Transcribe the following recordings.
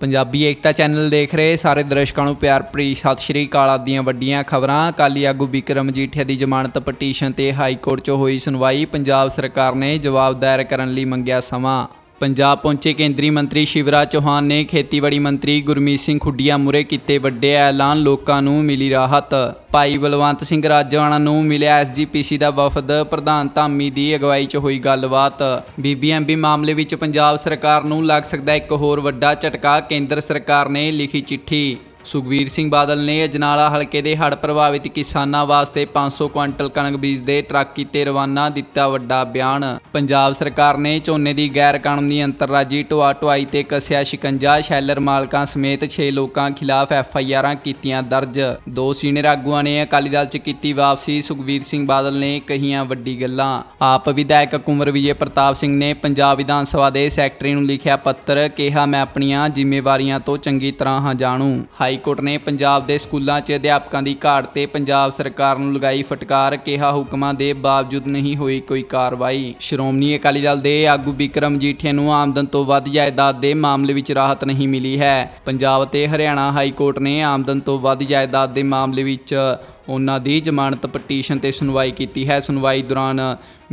ਪੰਜਾਬੀ ਏਕਤਾ channel ਦੇਖ ਰਹੇ ਸਾਰੇ ਦਰਸ਼ਕਾਂ ਨੂੰ ਪਿਆਰ ਭਰੀ ਸਤਿ ਸ਼੍ਰੀ ਅਕਾਲ ਆਦੀਆਂ ਵੱਡੀਆਂ ਖਬਰਾਂ। ਅਕਾਲੀ ਆਗੂ ਬਿਕਰਮ ਮਜੀਠੀਆ ਦੀ ਜ਼ਮਾਨਤ ਪਟੀਸ਼ਨ ਤੇ ਹਾਈ ਕੋਰਟ 'ਚ ਹੋਈ ਸੁਣਵਾਈ। ਪੰਜਾਬ ਸਰਕਾਰ ਨੇ ਜਵਾਬ ਦਾਇਰ ਕਰਨ ਲਈ ਮੰਗਿਆ ਸਮਾਂ। ਪੰਜਾਬ ਪਹੁੰਚੇ ਕੇਂਦਰੀ ਮੰਤਰੀ ਸ਼ਿਵਰਾਜ ਚੌਹਾਨ ਨੇ ਖੇਤੀਬਾੜੀ ਮੰਤਰੀ ਗੁਰਮੀਤ ਸਿੰਘ ਖੁੱਡੀਆਂ ਮੁਰੇ ਕੀਤੇ ਵੱਡੇ ਐਲਾਨ ਲੋਕਾਂ ਨੂੰ ਮਿਲੀ ਰਾਹਤ। ਭਾਈ ਬਲਵੰਤ ਸਿੰਘ ਰਾਜਵਾਨਾ ਨੂੰ ਮਿਲਿਆ ਐਸਜੀਪੀਸੀ ਦਾ ਵਫਦ, ਪ੍ਰਧਾਨ ਧਾਮੀ ਦੀ ਅਗਵਾਈ 'ਚ ਹੋਈ ਗੱਲਬਾਤ। ਬੀਬੀਐਮਬੀ ਮਾਮਲੇ ਵਿੱਚ ਪੰਜਾਬ ਸਰਕਾਰ ਨੂੰ ਲੱਗ ਸਕਦਾ ਇੱਕ ਹੋਰ ਵੱਡਾ ਝਟਕਾ, ਕੇਂਦਰ ਸਰਕਾਰ ਨੇ ਲਿਖੀ ਚਿੱਠੀ। ਸੁਖਵੀਰ ਸਿੰਘ ਬਾਦਲ ਨੇ ਅਜਨਾਲਾ ਹਲਕੇ ਦੇ ਹੜ੍ਹ ਪ੍ਰਭਾਵਿਤ ਕਿਸਾਨਾਂ ਵਾਸਤੇ 500 ਕੁਇੰਟਲ ਕਣਕ ਬੀਜ ਦੇ ਟਰੱਕ ਕੀਤੇ ਰਵਾਨਾ ਦਿੱਤਾ ਵੱਡਾ ਬਿਆਨ। ਪੰਜਾਬ ਸਰਕਾਰ ਨੇ ਝੋਨੇ ਦੀ ਗੈਰ ਕਾਨੂੰਨੀ ਅੰਤਰਰਾਜੀ ਢੋਆ ਢੁਆਈ ਤੇ ਕਸਿਆ ਸ਼ਿਕੰਜਾ ਸ਼ੈਲਰ ਮਾਲਕਾਂ ਸਮੇਤ 6 ਲੋਕਾਂ ਖਿਲਾਫ ਐਫ ਆਈ ਆਰਾਂ ਕੀਤੀਆਂ ਦਰਜ। ਦੋ ਸੀਨੀਅਰ ਆਗੂਆਂ ਨੇ ਅਕਾਲੀ ਦਲ 'ਚ ਕੀਤੀ ਵਾਪਸੀ। ਸੁਖਵੀਰ ਸਿੰਘ ਬਾਦਲ ਨੇ ਕਹੀਆਂ ਵੱਡੀ ਗੱਲਾਂ। ਆਪ ਵਿਧਾਇਕ ਕੁੰਵਰ ਵਿਜੇ ਪ੍ਰਤਾਪ ਸਿੰਘ ਨੇ ਪੰਜਾਬ ਵਿਧਾਨ ਸਭਾ ਦੇ ਸੈਕਟਰੀ ਨੂੰ ਲਿਖਿਆ ਪੱਤਰ, ਕਿਹਾ, ਮੈਂ ਆਪਣੀਆਂ ਜ਼ਿੰਮੇਵਾਰੀਆਂ ਤੋਂ ਚੰਗੀ ਤਰ੍ਹਾਂ ਹਾਂ, ਜਾਣੂ। ਹਾਈ ਕੋਰਟ ਨੇ ਪੰਜਾਬ ਦੇ ਸਕੂਲਾਂ 'ਚ ਅਧਿਆਪਕਾਂ ਦੀ ਘਾਟ ਤੇ ਪੰਜਾਬ ਸਰਕਾਰ ਨੂੰ ਲਗਾਈ ਫਟਕਾਰ, ਕਿਹਾ ਹੁਕਮਾਂ ਦੇ ਬਾਵਜੂਦ ਨਹੀਂ ਹੋਈ ਕੋਈ ਕਾਰਵਾਈ। ਸ਼੍ਰੋਮਣੀ ਅਕਾਲੀ ਦਲ ਦੇ ਆਗੂ ਬਿਕਰਮ ਜੀਠੇ ਨੂੰ ਆਮਦਨ ਤੋਂ ਵੱਧ ਜਾਇਦਾਦ ਦੇ ਮਾਮਲੇ ਵਿੱਚ ਰਾਹਤ ਨਹੀਂ ਮਿਲੀ ਹੈ। ਪੰਜਾਬ ਤੇ ਹਰਿਆਣਾ ਹਾਈ ਕੋਰਟ ਨੇ ਆਮਦਨ ਤੋਂ ਵੱਧ ਜਾਇਦਾਦ ਦੇ ਮਾਮਲੇ ਵਿੱਚ ਉਹਨਾਂ ਦੀ ਜ਼ਮਾਨਤ ਪਟੀਸ਼ਨ ਤੇ ਸੁਣਵਾਈ ਕੀਤੀ ਹੈ। ਸੁਣਵਾਈ ਦੌਰਾਨ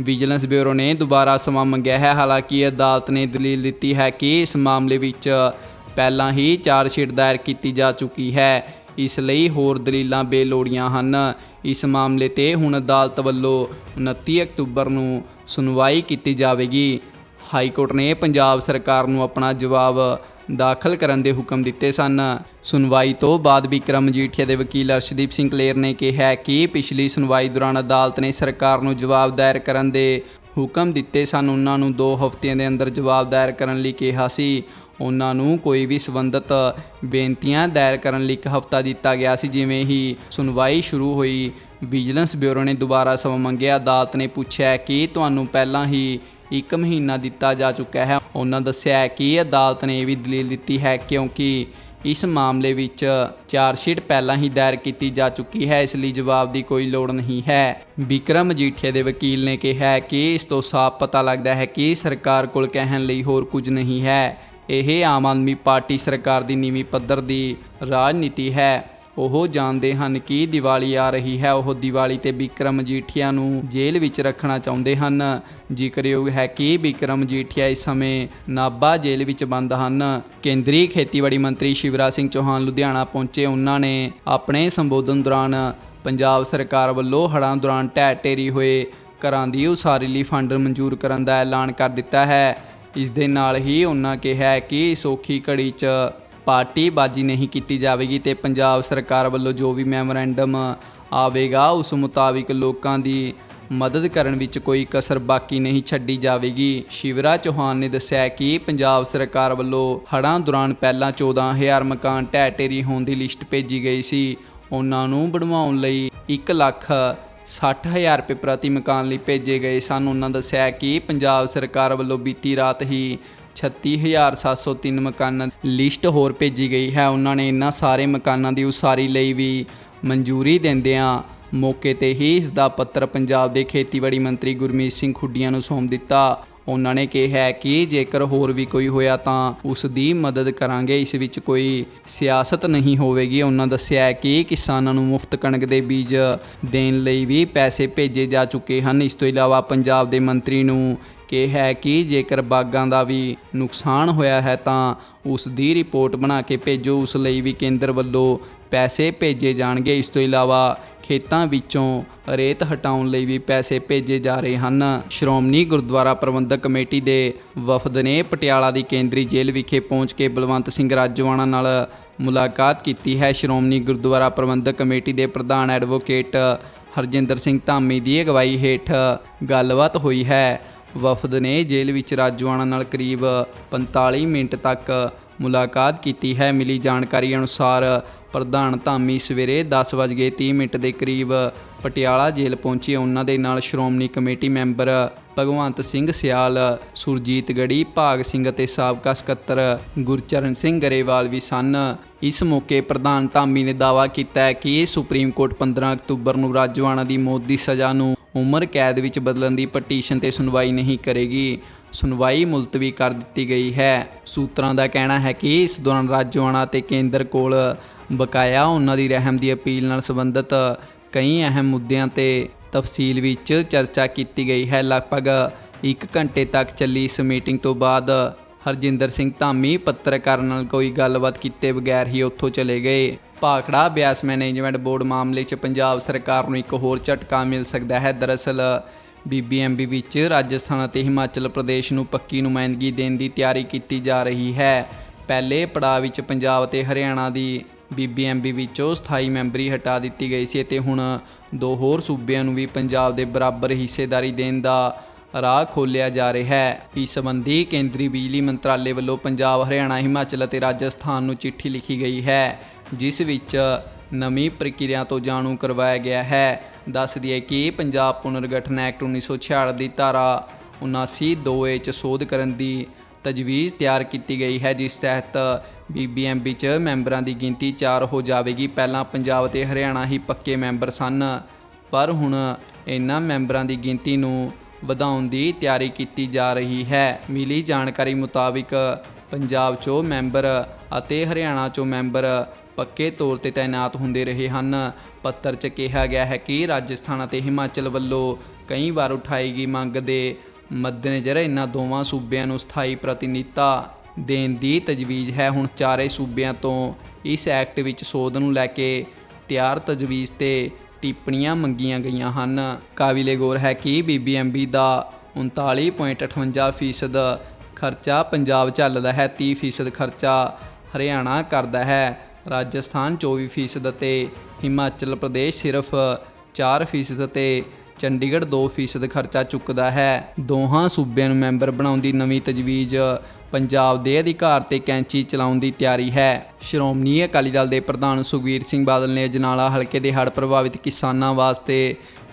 ਵਿਜੀਲੈਂਸ ਬਿਊਰੋ ਨੇ ਦੁਬਾਰਾ ਸਮਾਂ ਮੰਗਿਆ ਹੈ। ਹਾਲਾਂਕਿ ਅਦਾਲਤ ਨੇ ਦਲੀਲ ਦਿੱਤੀ ਹੈ ਕਿ ਇਸ ਮਾਮਲੇ ਵਿੱਚ ਪਹਿਲਾਂ ਹੀ ਚਾਰਜਸ਼ੀਟ ਦਾਇਰ ਕੀਤੀ ਜਾ ਚੁੱਕੀ ਹੈ। ਇਸ ਲਈ ਹੋਰ ਦਲੀਲਾਂ ਬੇਲੋੜੀਆਂ ਹਨ। ਇਸ ਮਾਮਲੇ ਤੇ ਹੁਣ ਅਦਾਲਤ ਵੱਲੋਂ 29 ਅਕਤੂਬਰ ਨੂੰ ਸੁਣਵਾਈ ਕੀਤੀ ਜਾਵੇਗੀ। ਹਾਈ ਕੋਰਟ ਨੇ ਪੰਜਾਬ ਸਰਕਾਰ ਨੂੰ ਆਪਣਾ ਜਵਾਬ ਦਾਖਲ ਕਰਨ ਦੇ ਹੁਕਮ ਦਿੱਤੇ ਸਨ। ਸੁਣਵਾਈ ਤੋਂ ਬਾਅਦ ਵਿਕਰਮ ਮਜੀਠੀਆ ਦੇ ਵਕੀਲ ਅਰਸ਼ਦੀਪ ਸਿੰਘ ਕਲੇਰ ਨੇ ਕਿਹਾ ਕਿ ਪਿਛਲੀ ਸੁਣਵਾਈ ਦੌਰਾਨ ਅਦਾਲਤ ਨੇ ਸਰਕਾਰ ਨੂੰ ਜਵਾਬ ਦਾਇਰ ਕਰਨ ਦੇ ਹੁਕਮ ਦਿੱਤੇ ਸਨ। ਉਹਨਾਂ ਨੂੰ 2 ਹਫ਼ਤਿਆਂ ਦੇ ਅੰਦਰ ਜਵਾਬ ਦਾਇਰ ਕਰਨ ਲਈ ਕਿਹਾ ਸੀ। ਉਹਨਾਂ ਨੂੰ ਕੋਈ ਵੀ ਸੰਬੰਧਤ ਬੇਨਤੀਆਂ ਦਾਇਰ ਕਰਨ ਲਈ ਇੱਕ ਹਫ਼ਤਾ ਦਿੱਤਾ ਗਿਆ ਸੀ, ਜਿਵੇਂ ਹੀ ਸੁਣਵਾਈ ਸ਼ੁਰੂ ਹੋਈ। ਵਿਜੀਲੈਂਸ ਬਿਊਰੋ ਨੇ ਦੁਬਾਰਾ ਸਮਾਂ ਮੰਗਿਆ। ਅਦਾਲਤ ਨੇ ਪੁੱਛਿਆ ਕਿ ਤੁਹਾਨੂੰ ਪਹਿਲਾਂ ਹੀ ਇੱਕ ਮਹੀਨਾ ਦਿੱਤਾ ਜਾ ਚੁੱਕਾ ਹੈ। ਉਹਨਾਂ ਦੱਸਿਆ ਕਿ ਅਦਾਲਤ ਨੇ ਇਹ ਵੀ ਦਲੀਲ ਦਿੱਤੀ ਹੈ, ਕਿਉਂਕਿ ਇਸ ਮਾਮਲੇ ਵਿੱਚ ਚਾਰਜਸ਼ੀਟ ਪਹਿਲਾਂ ਹੀ ਦਾਇਰ ਕੀਤੀ ਜਾ ਚੁੱਕੀ ਹੈ। ਇਸ ਲਈ ਜਵਾਬ ਦੀ ਕੋਈ ਲੋੜ ਨਹੀਂ ਹੈ। ਵਿਕਰਮ ਮਜੀਠੀਆ ਦੇ ਵਕੀਲ ਨੇ ਕਿਹਾ ਕਿ ਇਸ ਤੋਂ ਸਾਫ਼ ਪਤਾ ਲੱਗਦਾ ਹੈ ਕਿ ਸਰਕਾਰ ਕੋਲ ਕਹਿਣ ਲਈ ਹੋਰ ਕੁਝ ਨਹੀਂ ਹੈ। ਇਹ ਆਮ ਆਦਮੀ ਪਾਰਟੀ ਸਰਕਾਰ ਦੀ ਨੀਵੀਂ ਪੱਧਰ ਦੀ ਰਾਜਨੀਤੀ ਹੈ। ਉਹ ਜਾਣਦੇ ਹਨ ਕਿ ਦੀਵਾਲੀ ਆ ਰਹੀ ਹੈ। ਉਹ ਦੀਵਾਲੀ ਤੇ ਵਿਕਰਮ ਮਜੀਠੀਆ ਨੂੰ ਜੇਲ੍ਹ ਵਿੱਚ ਰੱਖਣਾ ਚਾਹੁੰਦੇ ਹਨ। ਜ਼ਿਕਰਯੋਗ ਹੈ ਕਿ ਵਿਕਰਮ ਮਜੀਠੀਆ ਇਸ ਸਮੇਂ ਨਾਭਾ ਜੇਲ੍ਹ ਵਿੱਚ ਬੰਦ ਹਨ। ਕੇਂਦਰੀ ਖੇਤੀਬਾੜੀ ਮੰਤਰੀ ਸ਼ਿਵਰਾਜ ਸਿੰਘ ਚੌਹਾਨ ਲੁਧਿਆਣਾ ਪਹੁੰਚੇ। ਉਹਨਾਂ ਨੇ ਆਪਣੇ ਸੰਬੋਧਨ ਦੌਰਾਨ ਪੰਜਾਬ ਸਰਕਾਰ ਵੱਲੋਂ ਹੜ੍ਹਾਂ ਦੌਰਾਨ ਢਹਿ ਢੇਰੀ ਹੋਏ ਘਰਾਂ ਦੀ ਉਸਾਰੀ ਲਈ ਫੰਡ ਮਨਜ਼ੂਰ ਕਰਨ ਦਾ ਐਲਾਨ ਕਰ ਦਿੱਤਾ ਹੈ। ਇਸ ਦੇ ਨਾਲ ਹੀ ਉਹਨਾਂ ਕਿਹਾ ਕਿ ਇਸ ਘੜੀ 'ਚ ਪਾਰਟੀ ਬਾਜੀ ਨਹੀਂ ਕੀਤੀ ਜਾਵੇਗੀ ਤੇ ਪੰਜਾਬ ਸਰਕਾਰ ਵੱਲੋਂ ਜੋ ਵੀ ਮੈਮੋਰੈਂਡਮ ਆਵੇਗਾ, ਉਸ ਮੁਤਾਬਿਕ ਲੋਕਾਂ ਦੀ ਮਦਦ ਕਰਨ ਵਿੱਚ ਕੋਈ ਕਸਰ ਬਾਕੀ ਨਹੀਂ ਛੱਡੀ ਜਾਵੇਗੀ। ਸ਼ਿਵਰਾਜ ਚੌਹਾਨ ਨੇ ਦੱਸਿਆ ਕਿ ਪੰਜਾਬ ਸਰਕਾਰ ਵੱਲੋਂ ਹੜ੍ਹਾਂ ਦੌਰਾਨ ਪਹਿਲਾਂ 14000 ਮਕਾਨ ਢਹਿ ਢੇਰੀ ਹੋਣ ਦੀ ਲਿਸਟ ਭੇਜੀ ਗਈ ਸੀ। ਉਹਨਾਂ ਨੂੰ ਬਣਵਾਉਣ ਲਈ 1 ਲੱਖ 60000 ਰੁਪਏ ਪ੍ਰਤੀ ਮਕਾਨ ਲਈ ਭੇਜੇ ਗਏ ਸਨ। ਉਹਨਾਂ ਦੱਸਿਆ ਕਿ ਪੰਜਾਬ ਸਰਕਾਰ ਵੱਲੋਂ ਬੀਤੀ ਰਾਤ ਹੀ 36703 ਮਕਾਨਾਂ ਲਿਸਟ ਹੋਰ ਭੇਜੀ ਗਈ ਹੈ। ਉਹਨਾਂ ਨੇ ਇਹਨਾਂ ਸਾਰੇ ਮਕਾਨਾਂ ਦੀ ਉਸਾਰੀ ਲਈ ਵੀ ਮਨਜ਼ੂਰੀ ਦਿੰਦਿਆਂ ਮੌਕੇ ਤੇ ਹੀ ਇਸ ਦਾ ਪੱਤਰ ਪੰਜਾਬ ਦੇ ਖੇਤੀਬਾੜੀ ਮੰਤਰੀ ਗੁਰਮੀਤ ਸਿੰਘ ਖੁੱਡੀਆਂ ਨੂੰ ਸੌਂਪ ਦਿੱਤਾ। ਉਹਨਾਂ ਨੇ ਕਿਹਾ ਕਿ ਜੇਕਰ ਹੋਰ ਵੀ ਕੋਈ ਹੋਇਆ ਤਾਂ ਉਸ ਦੀ ਮਦਦ ਕਰਾਂਗੇ। ਇਸ ਵਿੱਚ ਕੋਈ ਸਿਆਸਤ ਨਹੀਂ ਹੋਵੇਗੀ। ਉਹਨਾਂ ਦੱਸਿਆ ਕਿ ਕਿਸਾਨਾਂ ਨੂੰ ਮੁਫਤ ਕਣਕ ਦੇ ਬੀਜ ਦੇਣ ਲਈ ਵੀ ਪੈਸੇ ਭੇਜੇ ਜਾ ਚੁੱਕੇ ਹਨ। ਇਸ ਤੋਂ ਇਲਾਵਾ ਪੰਜਾਬ ਦੇ ਮੰਤਰੀ ਨੂੰ ਕਿਹਾ ਹੈ ਕਿ ਜੇਕਰ ਬਾਗਾਂ ਦਾ ਵੀ ਨੁਕਸਾਨ ਹੋਇਆ ਹੈ ਤਾਂ ਉਸ ਦੀ ਰਿਪੋਰਟ ਬਣਾ ਕੇ ਭੇਜੋ, ਉਸ ਲਈ ਵੀ ਕੇਂਦਰ ਵੱਲੋਂ ਪੈਸੇ ਭੇਜੇ ਜਾਣਗੇ। ਇਸ ਤੋਂ ਇਲਾਵਾ ਖੇਤਾਂ ਵਿੱਚੋਂ ਰੇਤ ਹਟਾਉਣ ਲਈ ਵੀ ਪੈਸੇ ਭੇਜੇ ਜਾ ਰਹੇ ਹਨ। ਸ਼੍ਰੋਮਣੀ ਗੁਰਦੁਆਰਾ ਪ੍ਰਬੰਧਕ ਕਮੇਟੀ ਦੇ ਵਫਦ ਨੇ ਪਟਿਆਲਾ ਦੀ ਕੇਂਦਰੀ ਜੇਲ੍ਹ ਵਿਖੇ ਪਹੁੰਚ ਕੇ ਬਲਵੰਤ ਸਿੰਘ ਰਾਜਵਾਨਾ ਨਾਲ ਮੁਲਾਕਾਤ ਕੀਤੀ ਹੈ। ਸ਼੍ਰੋਮਣੀ ਗੁਰਦੁਆਰਾ ਪ੍ਰਬੰਧਕ ਕਮੇਟੀ ਦੇ ਪ੍ਰਧਾਨ ਐਡਵੋਕੇਟ ਹਰਜਿੰਦਰ ਸਿੰਘ ਧਾਮੀ ਦੀ ਅਗਵਾਈ ਹੇਠ ਗੱਲਬਾਤ ਹੋਈ ਹੈ। ਵਫਦ ਨੇ ਜੇਲ੍ਹ ਵਿੱਚ ਰਾਜਵਾਨਾ ਨਾਲ ਕਰੀਬ 45 ਮਿੰਟ ਤੱਕ ਮੁਲਾਕਾਤ ਕੀਤੀ ਹੈ। ਮਿਲੀ ਜਾਣਕਾਰੀ ਅਨੁਸਾਰ ਪ੍ਰਧਾਨ ਧਾਮੀ ਸਵੇਰੇ 10:30 ਮਿੰਟ ਦੇ ਕਰੀਬ ਪਟਿਆਲਾ ਜੇਲ੍ਹ ਪਹੁੰਚੇ। ਉਹਨਾਂ ਦੇ ਨਾਲ ਸ਼੍ਰੋਮਣੀ ਕਮੇਟੀ ਮੈਂਬਰ ਭਗਵੰਤ ਸਿੰਘ ਸਿਆਲ, ਸੁਰਜੀਤ ਗੜੀ, ਭਾਗ ਸਿੰਘ ਅਤੇ ਸਾਬਕਾ ਸਕੱਤਰ ਗੁਰਚਰਨ ਸਿੰਘ ਗਰੇਵਾਲ ਵੀ ਸਨ। ਇਸ ਮੌਕੇ ਪ੍ਰਧਾਨ ਧਾਮੀ ਨੇ ਦਾਅਵਾ ਕੀਤਾ ਹੈ ਕਿ ਸੁਪਰੀਮ ਕੋਰਟ 15 ਅਕਤੂਬਰ ਨੂੰ ਰਾਜਵਾਨਾ ਦੀ ਮੌਤ ਦੀ ਸਜ਼ਾ ਨੂੰ ਉਮਰ ਕੈਦ ਵਿੱਚ ਬਦਲਣ ਦੀ ਪਟੀਸ਼ਨ ਤੇ ਸੁਣਵਾਈ ਨਹੀਂ ਕਰੇਗੀ। ਸੁਣਵਾਈ ਮੁਲਤਵੀ ਕਰ ਦਿੱਤੀ ਗਈ ਹੈ। ਸੂਤਰਾਂ ਦਾ ਕਹਿਣਾ ਹੈ ਕਿ ਇਸ ਦੌਰਾਨ ਰਾਜੋਆਣਾ ਤੇ ਕੇਂਦਰ ਕੋਲ ਬਕਾਇਆ ਉਹਨਾਂ ਦੀ ਰਹਿਮ ਦੀ ਅਪੀਲ ਨਾਲ ਸੰਬੰਧਿਤ ਕਈ ਅਹਿਮ ਮੁੱਦਿਆਂ ਤੇ ਤਫਸੀਲ ਵਿੱਚ ਚਰਚਾ ਕੀਤੀ ਗਈ ਹੈ। ਲਗਭਗ 1 ਘੰਟੇ ਤੱਕ ਚੱਲੀ ਇਸ ਮੀਟਿੰਗ ਤੋਂ ਬਾਅਦ ਹਰਜਿੰਦਰ ਸਿੰਘ ਧਾਮੀ ਪੱਤਰਕਾਰਾਂ ਨਾਲ ਕੋਈ ਗੱਲਬਾਤ ਕੀਤੇ ਬਗੈਰ ਹੀ ਉੱਥੋਂ ਚਲੇ ਗਏ। ਭਾਖੜਾ ਬਿਆਸ ਮੈਨੇਜਮੈਂਟ ਬੋਰਡ ਮਾਮਲੇ 'ਚ ਪੰਜਾਬ ਸਰਕਾਰ ਨੂੰ ਇੱਕ ਹੋਰ ਝਟਕਾ ਮਿਲ ਸਕਦਾ ਹੈ। ਦਰਅਸਲ, ਬੀਬੀਐਮਬੀ ਵਿੱਚ ਰਾਜਸਥਾਨ ਅਤੇ ਹਿਮਾਚਲ ਪ੍ਰਦੇਸ਼ ਨੂੰ ਪੱਕੀ ਨੁਮਾਇੰਦਗੀ ਦੇਣ ਦੀ ਤਿਆਰੀ ਕੀਤੀ ਜਾ ਰਹੀ ਹੈ। ਪਹਿਲੇ ਪੜਾਅ ਵਿੱਚ ਪੰਜਾਬ ਅਤੇ ਹਰਿਆਣਾ ਦੀ ਬੀਬੀਐਮਬੀ ਵਿੱਚੋਂ ਸਥਾਈ ਮੈਂਬਰੀ ਹਟਾ ਦਿੱਤੀ ਗਈ ਸੀ ਅਤੇ ਹੁਣ ਦੋ ਹੋਰ ਸੂਬਿਆਂ ਨੂੰ ਵੀ ਪੰਜਾਬ ਦੇ ਬਰਾਬਰ ਹਿੱਸੇਦਾਰੀ ਦੇਣ ਦਾ ਰਾਹ ਖੋਲ੍ਹਿਆ ਜਾ ਰਿਹਾ ਹੈ। ਇਸ ਸੰਬੰਧੀ ਕੇਂਦਰੀ ਬਿਜਲੀ ਮੰਤਰਾਲੇ ਵੱਲੋਂ ਪੰਜਾਬ, ਹਰਿਆਣਾ, ਹਿਮਾਚਲ ਅਤੇ ਰਾਜਸਥਾਨ ਨੂੰ ਚਿੱਠੀ ਲਿਖੀ ਗਈ ਹੈ, ਜਿਸ ਵਿੱਚ ਨਵੀਂ ਪ੍ਰਕਿਰਿਆ ਤੋਂ ਜਾਣੂ ਕਰਵਾਇਆ ਗਿਆ ਹੈ। ਦੱਸ ਦਈਏ ਕਿ ਪੰਜਾਬ ਪੁਨਰਗਠਨ ਐਕਟ 1966 ਦੀ ਧਾਰਾ 79(2)ਏ ਚ ਸੋਧ ਕਰਨ ਦੀ ਤਜਵੀਜ਼ ਤਿਆਰ ਕੀਤੀ ਗਈ ਹੈ, ਜਿਸ ਤਹਿਤ ਬੀਬੀਐਮਬੀ ਚ ਮੈਂਬਰਾਂ ਦੀ ਗਿਣਤੀ 4 ਹੋ ਜਾਵੇਗੀ। ਪਹਿਲਾਂ ਪੰਜਾਬ ਅਤੇ ਹਰਿਆਣਾ ਹੀ ਪੱਕੇ ਮੈਂਬਰ ਸਨ, ਪਰ ਹੁਣ ਇਹਨਾਂ ਮੈਂਬਰਾਂ ਦੀ ਗਿਣਤੀ ਨੂੰ ਵਧਾਉਣ ਦੀ ਤਿਆਰੀ ਕੀਤੀ ਜਾ ਰਹੀ ਹੈ। ਮਿਲੀ ਜਾਣਕਾਰੀ ਮੁਤਾਬਿਕ ਪੰਜਾਬ 'ਚੋਂ ਮੈਂਬਰ ਅਤੇ ਹਰਿਆਣਾ 'ਚੋਂ ਮੈਂਬਰ ਪੱਕੇ ਤੌਰ ਤੇ ਤਾਇਨਾਤ ਹੁੰਦੇ ਰਹੇ ਹਨ। ਪੱਤਰ 'ਚ ਕਿਹਾ ਗਿਆ ਹੈ ਕਿ ਰਾਜਸਥਾਨ ਅਤੇ ਹਿਮਾਚਲ ਵੱਲੋਂ ਕਈ ਵਾਰ ਉਠਾਈ ਗਈ ਮੰਗ ਦੇ ਮੱਦੇਨਜ਼ਰ, ਇਹਨਾਂ ਦੋਵਾਂ ਸੂਬਿਆਂ ਨੂੰ ਸਥਾਈ ਪ੍ਰਤੀਨਿਧਤਾ ਦੇਣ ਦੀ ਤਜਵੀਜ਼ ਹੈ। ਹੁਣ ਚਾਰੇ ਸੂਬਿਆਂ ਤੋਂ ਇਸ ਐਕਟ ਵਿੱਚ ਸੋਧ ਨੂੰ ਲੈ ਕੇ ਤਿਆਰ ਤਜਵੀਜ਼ ਤੇ ਟਿੱਪਣੀਆਂ ਮੰਗੀਆਂ ਗਈਆਂ ਹਨ। ਕਾਬਿਲੇ ਗੌਰ ਹੈ ਕਿ ਬੀਬੀਐਮਬੀ ਦਾ 39.58% ਖਰਚਾ ਪੰਜਾਬ ਚੱਲਦਾ ਹੈ 30% ਖਰਚਾ ਹਰਿਆਣਾ ਕਰਦਾ ਹੈ। ਰਾਜਸਥਾਨ 24% ਅਤੇ ਹਿਮਾਚਲ ਪ੍ਰਦੇਸ਼ ਸਿਰਫ 4% ਤੇ ਚੰਡੀਗੜ੍ਹ 2% ਖਰਚਾ ਚੁੱਕਦਾ ਹੈ। ਦੋਹਾਂ ਸੂਬਿਆਂ ਨੂੰ ਮੈਂਬਰ ਬਣਾਉਣ ਦੀ ਨਵੀਂ ਤਜਵੀਜ਼। ਪੰਜਾਬ ਦੇ ਅਧਿਕਾਰ ਤੇ ਕੈਂਚੀ ਚਲਾਉਣ ਦੀ ਤਿਆਰੀ ਹੈ। ਸ਼੍ਰੋਮਣੀ ਅਕਾਲੀ ਦਲ ਦੇ ਪ੍ਰਧਾਨ ਸੁਖਬੀਰ ਸਿੰਘ ਬਾਦਲ ਨੇ ਅਜਨਾਲਾ ਹਲਕੇ ਦੇ ਹੜ੍ਹ ਪ੍ਰਭਾਵਿਤ ਕਿਸਾਨਾਂ ਵਾਸਤੇ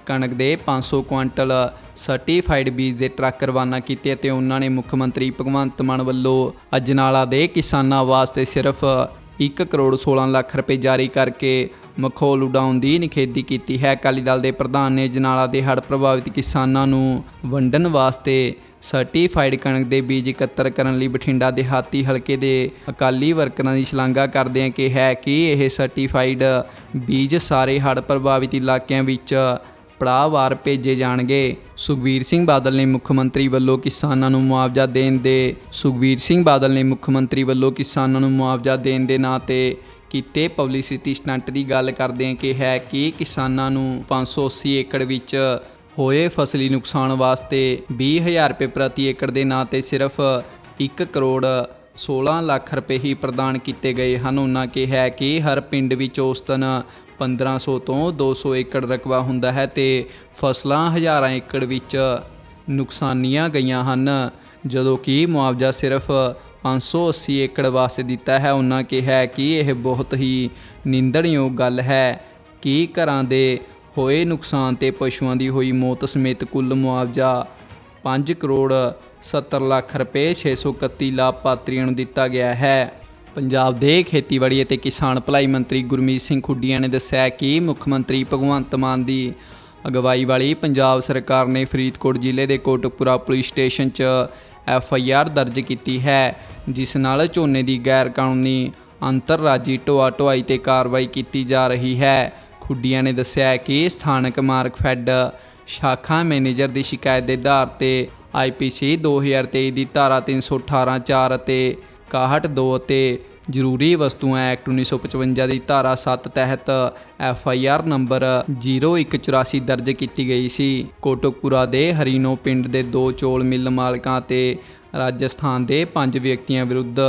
ਕਣਕ ਦੇ 500 ਕੁਇੰਟਲ ਸਰਟੀਫਾਈਡ ਬੀਜ ਦੇ ਟਰੱਕ ਰਵਾਨਾ ਕੀਤੇ ਅਤੇ ਉਹਨਾਂ ਨੇ ਮੁੱਖ ਮੰਤਰੀ ਭਗਵੰਤ ਮਾਨ ਵੱਲੋਂ ਅਜਨਾਲਾ ਦੇ ਕਿਸਾਨਾਂ ਵਾਸਤੇ ਸਿਰਫ 1 ਕਰੋੜ 16 ਲੱਖ ਰੁਪਏ ਜਾਰੀ ਕਰਕੇ ਮਖੌਲ ਉਡਾਉਣ ਦੀ ਨਿਖੇਧੀ ਕੀਤੀ ਹੈ। ਅਕਾਲੀ ਦਲ ਦੇ ਪ੍ਰਧਾਨ ਨੇ ਜਨਾਲਾ ਦੇ ਹੜ੍ਹ ਪ੍ਰਭਾਵਿਤ ਕਿਸਾਨਾਂ ਨੂੰ ਵੰਡਣ ਵਾਸਤੇ ਸਰਟੀਫਾਈਡ ਕਣਕ ਦੇ ਬੀਜ ਇਕੱਤਰ ਕਰਨ ਲਈ ਬਠਿੰਡਾ ਦਿਹਾਤੀ ਹਲਕੇ ਦੇ ਅਕਾਲੀ ਵਰਕਰਾਂ ਦੀ ਸ਼ਲਾਘਾ ਕਰਦਿਆਂ ਕਿਹਾ ਕਿ ਇਹ ਸਰਟੀਫਾਈਡ ਬੀਜ ਸਾਰੇ ਹੜ੍ਹ ਪ੍ਰਭਾਵਿਤ ਇਲਾਕਿਆਂ ਵਿੱਚ ਪੜਾਅਵਾਰ ਭੇਜੇ ਜਾਣਗੇ। ਸੁਖਬੀਰ ਸਿੰਘ ਬਾਦਲ ਨੇ ਮੁੱਖ ਮੰਤਰੀ ਵੱਲੋਂ ਕਿਸਾਨਾਂ ਨੂੰ ਮੁਆਵਜ਼ਾ ਦੇਣ ਦੇ ਸੁਖਬੀਰ ਸਿੰਘ ਬਾਦਲ ਨੇ ਮੁੱਖ ਮੰਤਰੀ ਵੱਲੋਂ ਕਿਸਾਨਾਂ ਨੂੰ ਮੁਆਵਜ਼ਾ ਦੇਣ ਦੇ ਨਾਂ ਤੇ ਕੀਤੇ ਪਬਲਿਸਿਟੀ ਸਟੰਟ ਦੀ ਗੱਲ ਕਰਦੇ ਹਾਂ ਕਿ ਹੈ ਕਿ ਕਿਸਾਨਾਂ ਨੂੰ 580 ਏਕੜ ਵਿੱਚ ਹੋਏ ਫਸਲੀ ਨੁਕਸਾਨ ਵਾਸਤੇ 20000 ਰੁਪਏ ਪ੍ਰਤੀ ਏਕੜ ਦੇ ਨਾਂ ਤੇ ਸਿਰਫ 1 ਕਰੋੜ 16 ਲੱਖ ਰੁਪਏ ਹੀ ਪ੍ਰਦਾਨ ਕੀਤੇ ਗਏ ਹਨ। ਉਹਨਾਂ ਕਿਹਾ ਕਿ ਹਰ ਪਿੰਡ ਵਿੱਚ ਔਸਤਨ 1500 ਤੋਂ 200 ਏਕੜ ਰਕਬਾ ਹੁੰਦਾ ਹੈ ਤੇ ਫਸਲਾਂ ਹਜ਼ਾਰਾਂ ਏਕੜ ਵਿੱਚ ਨੁਕਸਾਨੀਆਂ ਗਈਆਂ ਹਨ, ਜਦੋਂ ਕਿ ਮੁਆਵਜ਼ਾ ਸਿਰਫ 580 ਏਕੜ ਵਾਸਤੇ ਦਿੱਤਾ ਹੈ। ਉਹਨਾਂ ਕਿਹਾ ਕਿ ਇਹ ਬਹੁਤ ਹੀ ਨਿੰਦਣਯੋਗ ਗੱਲ ਹੈ ਕਿ ਘਰਾਂ ਦੇ ਹੋਏ ਨੁਕਸਾਨ ਤੇ ਪਸ਼ੂਆਂ ਦੀ ਹੋਈ ਮੌਤ ਸਮੇਤ ਕੁੱਲ ਮੁਆਵਜ਼ਾ 5 ਕਰੋੜ 70 ਲੱਖ ਰੁਪਏ 631 ਲਾਭਪਾਤਰੀਆਂ ਨੂੰ ਦਿੱਤਾ ਗਿਆ ਹੈ। ਪੰਜਾਬ ਦੇ ਖੇਤੀਬਾੜੀ ਅਤੇ ਕਿਸਾਨ ਭਲਾਈ ਮੰਤਰੀ ਗੁਰਮੀਤ ਸਿੰਘ ਖੁੱਡੀਆਂ ਨੇ ਦੱਸਿਆ ਕਿ ਮੁੱਖ ਮੰਤਰੀ ਭਗਵੰਤ ਮਾਨ ਦੀ ਅਗਵਾਈ ਵਾਲੀ ਪੰਜਾਬ ਸਰਕਾਰ ਨੇ ਫਰੀਦਕੋਟ ਜ਼ਿਲ੍ਹੇ ਦੇ ਕੋਟਕਪੁਰਾ ਪੁਲਿਸ ਸਟੇਸ਼ਨ 'ਚ ਐਫ ਆਈ ਆਰ ਦਰਜ ਕੀਤੀ ਹੈ, ਜਿਸ ਨਾਲ ਝੋਨੇ ਦੀ ਗੈਰ ਕਾਨੂੰਨੀ ਅੰਤਰਰਾਜੀ ਢੋਆ ਢੁਆਈ ਤੇ ਕਾਰਵਾਈ ਕੀਤੀ ਜਾ ਰਹੀ ਹੈ। ਖੁੱਡੀਆਂ ਨੇ ਦੱਸਿਆ ਕਿ ਸਥਾਨਕ ਮਾਰਕਫੈੱਡ ਸ਼ਾਖਾ ਮੈਨੇਜਰ ਦੀ ਸ਼ਿਕਾਇਤ ਦੇ ਆਧਾਰ ਤੇ ਆਈਪੀਸੀ 2023 ਦੀ ਧਾਰਾ 318 4 ਅਤੇ 61 2 ਅਤੇ ਜ਼ਰੂਰੀ ਵਸਤੂਆਂ ਐਕਟ 1955 ਦੀ ਧਾਰਾ 7 ਤਹਿਤ ਐਫ ਆਈ ਆਰ ਨੰਬਰ 0184 ਦਰਜ ਕੀਤੀ ਗਈ ਸੀ। ਕੋਟਕਪੁਰਾ ਦੇ ਹਰੀਨੋ ਪਿੰਡ ਦੇ ਦੋ ਚੋਲ ਮਿੱਲ ਮਾਲਕਾਂ ਤੇ ਰਾਜਸਥਾਨ ਦੇ ਪੰਜ ਵਿਅਕਤੀਆਂ ਵਿਰੁੱਧ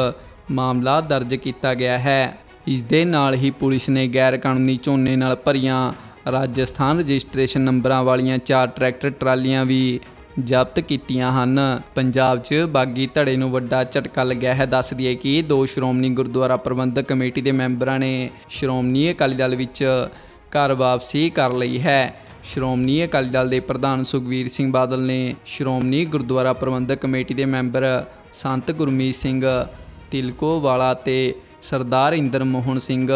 ਮਾਮਲਾ ਦਰਜ ਕੀਤਾ ਗਿਆ ਹੈ। ਇਸ ਦੇ ਨਾਲ ਹੀ ਪੁਲਿਸ ਨੇ ਗੈਰ ਕਾਨੂੰਨੀ ਝੋਨੇ ਨਾਲ ਭਰੀਆਂ ਰਾਜਸਥਾਨ ਰਜਿਸਟ੍ਰੇਸ਼ਨ ਨੰਬਰਾਂ ਵਾਲੀਆਂ ਚਾਰ ਟਰੈਕਟਰ ਟਰਾਲੀਆਂ ਵੀ ਜ਼ਬਤ ਕੀਤੀਆਂ ਹਨ। ਪੰਜਾਬ 'ਚ ਬਾਗੀ ਧੜੇ ਨੂੰ ਵੱਡਾ ਝਟਕਾ ਲੱਗਿਆ ਹੈ। ਦੱਸ ਦਈਏ ਕਿ ਦੋ ਸ਼੍ਰੋਮਣੀ ਗੁਰਦੁਆਰਾ ਪ੍ਰਬੰਧਕ ਕਮੇਟੀ ਦੇ ਮੈਂਬਰਾਂ ਨੇ ਸ਼੍ਰੋਮਣੀ ਅਕਾਲੀ ਦਲ ਵਿੱਚ ਘਰ ਵਾਪਸੀ ਕਰ ਲਈ ਹੈ। ਸ਼੍ਰੋਮਣੀ ਅਕਾਲੀ ਦਲ ਦੇ ਪ੍ਰਧਾਨ ਸੁਖਵੀਰ ਸਿੰਘ ਬਾਦਲ ਨੇ ਸ਼੍ਰੋਮਣੀ ਗੁਰਦੁਆਰਾ ਪ੍ਰਬੰਧਕ ਕਮੇਟੀ ਦੇ ਮੈਂਬਰ ਸੰਤ ਗੁਰਮੀਤ ਸਿੰਘ ਤਿਲਕੋ ਵਾਲਾ ਤੇ ਸਰਦਾਰ ਇੰਦਰ ਮੋਹਨ ਸਿੰਘ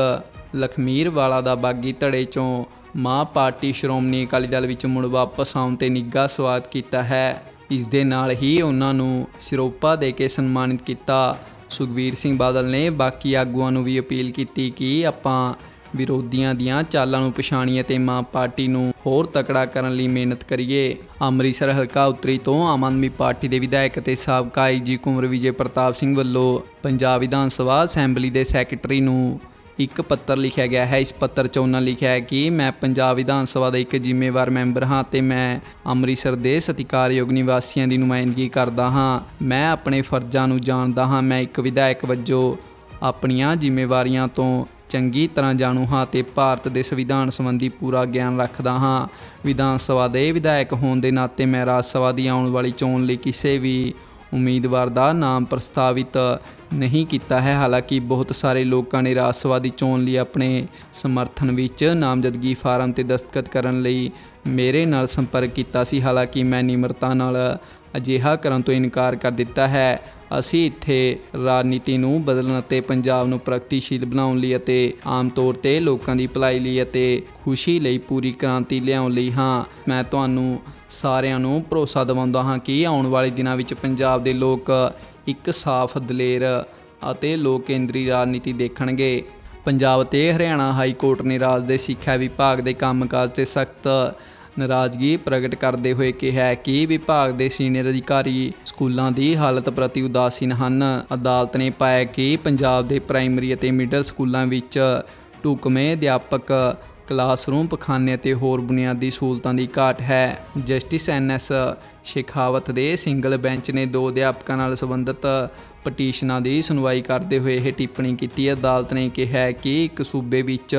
ਲਖਮੀਰ ਵਾਲਾ ਦਾ ਬਾਗੀ ਧੜੇ ਚੋਂ ਮਾਂ ਪਾਰਟੀ ਸ਼੍ਰੋਮਣੀ ਅਕਾਲੀ ਦਲ ਵਿੱਚ ਮੁੜ ਵਾਪਸ ਆਉਣ ਤੇ ਨਿੱਘਾ ਸਵਾਗਤ ਕੀਤਾ ਹੈ। ਇਸ ਦੇ ਨਾਲ ਹੀ ਉਹਨਾਂ ਨੂੰ ਸਿਰੋਪਾ ਦੇ ਕੇ ਸਨਮਾਨਿਤ ਕੀਤਾ। ਸੁਖਬੀਰ ਸਿੰਘ ਬਾਦਲ ਨੇ ਬਾਕੀ ਆਗੂਆਂ ਨੂੰ ਵੀ ਅਪੀਲ ਕੀਤੀ ਕਿ ਆਪਾਂ ਵਿਰੋਧੀਆਂ ਦੀਆਂ ਚਾਲਾਂ ਨੂੰ ਪਛਾਣੀਏ ਤੇ ਮਾਂ ਪਾਰਟੀ ਨੂੰ ਹੋਰ ਤਕੜਾ ਕਰਨ ਲਈ ਮਿਹਨਤ ਕਰੀਏ। ਅੰਮ੍ਰਿਤਸਰ ਹਲਕਾ ਉੱਤਰੀ ਤੋਂ ਆਮ ਆਦਮੀ ਪਾਰਟੀ ਦੇ ਵਿਧਾਇਕ ਤੇ ਸਾਬਕਾ ਆਈਜੀ ਕੁੰਵਰ ਵਿਜੇ ਪ੍ਰਤਾਪ ਸਿੰਘ ਵੱਲੋਂ ਪੰਜਾਬ ਵਿਧਾਨ ਸਭਾ ਅਸੈਂਬਲੀ ਦੇ ਸੈਕਟਰੀ ਨੂੰ ਇੱਕ ਪੱਤਰ ਲਿਖਿਆ ਗਿਆ ਹੈ। ਇਸ ਪੱਤਰ 'ਚ ਉਹਨਾਂ ਲਿਖਿਆ ਹੈ ਕਿ ਮੈਂ ਪੰਜਾਬ ਵਿਧਾਨ ਸਭਾ ਦਾ ਇੱਕ ਜ਼ਿੰਮੇਵਾਰ ਮੈਂਬਰ ਹਾਂ ਤੇ ਮੈਂ ਅੰਮ੍ਰਿਤਸਰ ਦੇ ਸਤਿਕਾਰਯੋਗ ਨਿਵਾਸੀਆਂ ਦੀ ਨੁਮਾਇੰਦਗੀ ਕਰਦਾ ਹਾਂ। ਮੈਂ ਆਪਣੇ ਫਰਜ਼ਾਂ ਨੂੰ ਜਾਣਦਾ ਹਾਂ। ਮੈਂ ਇੱਕ ਵਿਧਾਇਕ ਵਜੋਂ ਆਪਣੀਆਂ ਜ਼ਿੰਮੇਵਾਰੀਆਂ ਤੋਂ ਚੰਗੀ ਤਰ੍ਹਾਂ ਜਾਣੂ ਹਾਂ ਤੇ ਭਾਰਤ ਦੇ ਸੰਵਿਧਾਨ ਸੰਬੰਧੀ ਪੂਰਾ ਗਿਆਨ ਰੱਖਦਾ ਹਾਂ। ਵਿਧਾਨ ਸਭਾ ਦੇ ਵਿਧਾਇਕ ਹੋਣ ਦੇ ਨਾਤੇ ਮੈਂ ਰਾਜ ਸਭਾ ਦੀ ਆਉਣ ਵਾਲੀ ਚੋਣ ਲਈ ਕਿਸੇ ਵੀ ਉਮੀਦਵਾਰ ਦਾ ਨਾਮ ਪ੍ਰਸਤਾਵਿਤ ਨਹੀਂ ਕੀਤਾ ਹੈ। ਹਾਲਾਂਕਿ ਬਹੁਤ ਸਾਰੇ ਲੋਕਾਂ ਨੇ ਰਾਜ ਸਭਾ ਦੀ ਚੋਣ ਲਈ ਆਪਣੇ ਸਮਰਥਨ ਵਿੱਚ ਨਾਮਜ਼ਦਗੀ ਫਾਰਮ ਤੇ ਦਸਤਖਤ ਕਰਨ ਲਈ ਮੇਰੇ ਨਾਲ ਸੰਪਰਕ ਕੀਤਾ ਸੀ। ਹਾਲਾਂਕਿ ਮੈਂ ਨਿਮਰਤਾ ਨਾਲ ਅਜਿਹਾ ਕਰਨ ਤੋਂ ਇਨਕਾਰ ਕਰ ਦਿੱਤਾ ਹੈ। ਅਸੀਂ ਇੱਥੇ ਰਾਜਨੀਤੀ ਨੂੰ ਬਦਲਣ ਅਤੇ ਪੰਜਾਬ ਨੂੰ ਪ੍ਰਗਤੀਸ਼ੀਲ ਬਣਾਉਣ ਲਈ ਅਤੇ ਆਮ ਤੌਰ ਤੇ ਲੋਕਾਂ ਦੀ ਭਲਾਈ ਲਈ ਅਤੇ ਖੁਸ਼ੀ ਲਈ ਪੂਰੀ ਕ੍ਰਾਂਤੀ ਲਿਆਉਣ ਲਈ ਹਾਂ। ਮੈਂ ਤੁਹਾਨੂੰ ਸਾਰਿਆਂ ਨੂੰ ਭਰੋਸਾ ਦਿਵਾਉਂਦਾ ਹਾਂ ਕਿ ਆਉਣ ਵਾਲੇ ਦਿਨਾਂ ਵਿੱਚ ਪੰਜਾਬ ਦੇ ਲੋਕ ਇੱਕ ਸਾਫ਼ ਦਲੇਰ ਅਤੇ ਲੋਕ ਕੇਂਦਰੀ ਰਾਜਨੀਤੀ ਦੇਖਣਗੇ। ਪੰਜਾਬ ਤੇ ਹਰਿਆਣਾ ਹਾਈ ਕੋਰਟ ਨੇ ਰਾਜ ਦੇ ਸਿੱਖਿਆ ਵਿਭਾਗ ਦੇ ਕੰਮਕਾਜ ਤੇ ਸਖਤ ਨਾਰਾਜ਼ਗੀ ਪ੍ਰਗਟ ਕਰਦੇ ਹੋਏ ਕਿਹਾ ਕਿ ਵਿਭਾਗ ਦੇ ਸੀਨੀਅਰ ਅਧਿਕਾਰੀ ਸਕੂਲਾਂ ਦੀ ਹਾਲਤ ਪ੍ਰਤੀ ਉਦਾਸੀਨ ਹਨ। ਅਦਾਲਤ ਨੇ ਪਾਇਆ ਕਿ ਪੰਜਾਬ ਦੇ ਪ੍ਰਾਇਮਰੀ ਅਤੇ ਮਿਡਲ ਸਕੂਲਾਂ ਵਿੱਚ ਢੁਕਵੇਂ ਅਧਿਆਪਕ ਕਲਾਸਰੂਮ, ਪਖਾਨੇ ਅਤੇ ਹੋਰ ਬੁਨਿਆਦੀ ਸਹੂਲਤਾਂ ਦੀ ਘਾਟ ਹੈ। ਜਸਟਿਸ ਐਨਐਸ ਸ਼ੇਖਾਵਤ ਦੇ ਸਿੰਗਲ ਬੈਂਚ ਨੇ ਦੋ ਅਧਿਆਪਕਾਂ ਨਾਲ ਸੰਬੰਧਿਤ ਪਟੀਸ਼ਨਾਂ ਦੀ ਸੁਣਵਾਈ ਕਰਦੇ ਹੋਏ ਇਹ ਟਿੱਪਣੀ ਕੀਤੀ। ਅਦਾਲਤ ਨੇ ਕਿਹਾ ਕਿ ਇੱਕ ਸੂਬੇ ਵਿੱਚ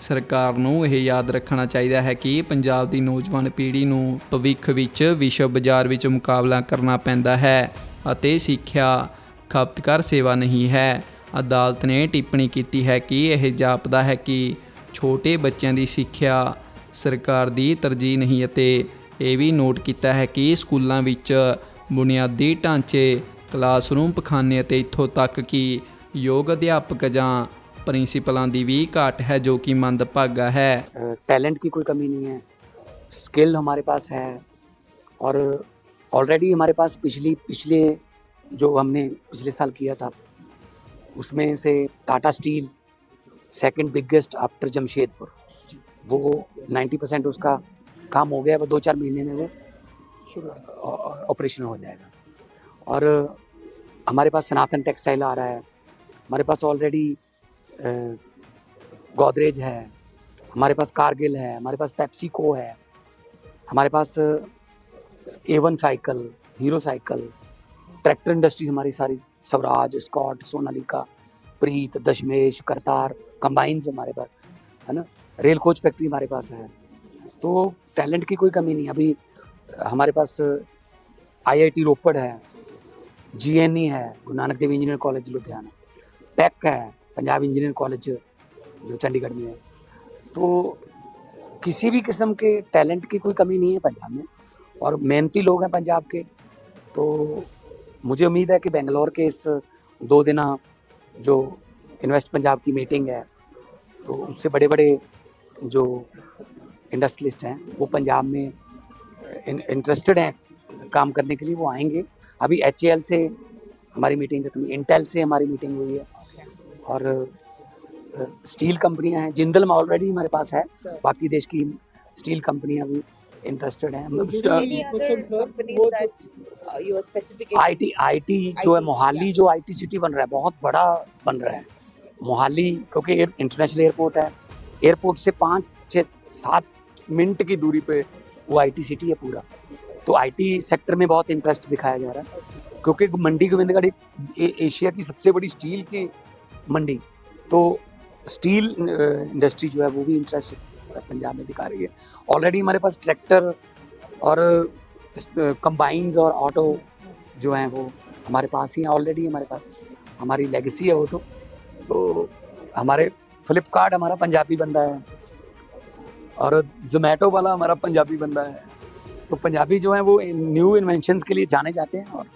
ਸਰਕਾਰ ਨੂੰ ਇਹ ਯਾਦ ਰੱਖਣਾ ਚਾਹੀਦਾ ਹੈ ਕਿ ਪੰਜਾਬ ਦੀ ਨੌਜਵਾਨ ਪੀੜ੍ਹੀ ਨੂੰ ਭਵਿੱਖ ਵਿੱਚ ਵਿਸ਼ਵ ਬਾਜ਼ਾਰ ਵਿੱਚ ਮੁਕਾਬਲਾ ਕਰਨਾ ਪੈਂਦਾ ਹੈ ਅਤੇ ਸਿੱਖਿਆ ਖਪਤਕਾਰ ਸੇਵਾ ਨਹੀਂ ਹੈ। ਅਦਾਲਤ ਨੇ ਟਿੱਪਣੀ ਕੀਤੀ ਹੈ ਕਿ ਇਹ ਜਾਪਦਾ ਹੈ ਕਿ ਛੋਟੇ ਬੱਚਿਆਂ ਦੀ ਸਿੱਖਿਆ ਸਰਕਾਰ ਦੀ ਤਰਜੀਹ ਨਹੀਂ ਅਤੇ ਇਹ ਵੀ ਨੋਟ ਕੀਤਾ ਹੈ ਕਿ ਸਕੂਲਾਂ ਵਿੱਚ ਬੁਨਿਆਦੀ ਢਾਂਚੇ ਕਲਾਸਰੂਮ ਪਖਾਨੇ ਅਤੇ ਇੱਥੋਂ ਤੱਕ ਕਿ ਯੋਗ ਅਧਿਆਪਕ ਜਾਂ ਪ੍ਰਿੰਸੀਪਲਾਂ ਦੀ ਵੀ ਘਾਟ ਹੈ ਜੋ ਕਿ ਮੰਦਭਾਗਾ ਹੈ टैलेंट की कोई कमी नहीं है स्किल हमारे पास है और ऑलरेडी हमारे पास पिछली पिछले जो हमने पिछले साल किया था उसमें से Tata steel second biggest after Jamshedpur वो 90 परसेंट उसका काम हो गया वो दो चार महीने में वो ऑपरेशन हो जाएगा और हमारे पास सनातन टेक्सटाइल आ रहा है। हमारे पास ऑलरेडी गोदरेज है। हमारे पास कारगिल है। हमारे पास पेप्सिको है। हमारे पास Avon cycle Hero cycle tractor industry हमारी सारी, स्वराज स्कॉट सोनालिका प्रीत दशमेश करतार कंबाइंस हमारे पास, है ना? रेल कोच फैक्ट्री हमारे पास है। तो टैलेंट की कोई कमी नहीं। अभी हमारे पास आईआईटी रोपड़ है जीएनई है, Guru Nanak Dev engineer college Ludhiana PEC है, पंजाब इंजीनियर कॉलेज, जो चंडीगढ़ में है। तो किसी भी किस्म के टैलेंट की कोई कमी नहीं है पंजाब में, और मेहनती लोग हैं पंजाब के। तो मुझे उम्मीद है कि बेंगलोर के इस दो दिना जो इन्वेस्ट पंजाब की मीटिंग है तो उससे बड़े बड़े जो इंडस्ट्रियलिस्ट हैं वो पंजाब में इंटरेस्टेड हैं काम करने के लिए वो आएँगे। अभी एचएएल से हमारी मीटिंग खत्म इंटेल से हमारी मीटिंग हुई है। और स्टील कंपनियाँ हैं जिंदल में ऑलरेडी हमारे पास है बाकी देश की स्टील कंपनियाँ भी इंटरेस्टेड हैं। uh, are specifically IT IT जो है मोहाली जो आईटी सिटी बन रहा है बहुत बड़ा बन रहा है। मोहाली क्योंकि इंटरनेशनल एयरपोर्ट है एयरपोर्ट से पाँच छः सात मिनट की दूरी पे वो आईटी सिटी है पूरा। तो आईटी सेक्टर में बहुत इंटरेस्ट दिखाया जा रहा है, क्योंकि मंडी गोविंदगढ़ एक एशिया की सबसे बड़ी स्टील की मंडी। तो स्टील इंडस्ट्री जो है वो भी इंटरेस्ट पंजाब में दिखा रही है। ऑलरेडी हमारे पास ट्रैक्टर और कंबाइंस और ऑटो जो हैं वो हमारे पास ही हैं ऑलरेडी हमारे पास। हमारी लेगेसी है वो तो तो हमारे फ्लिपकार्ट हमारा पंजाबी बंदा है। और जोमेटो वाला हमारा पंजाबी बंदा है। तो पंजाबी जो है वो न्यू इन्वेंशन के लिए जाने जाते हैं और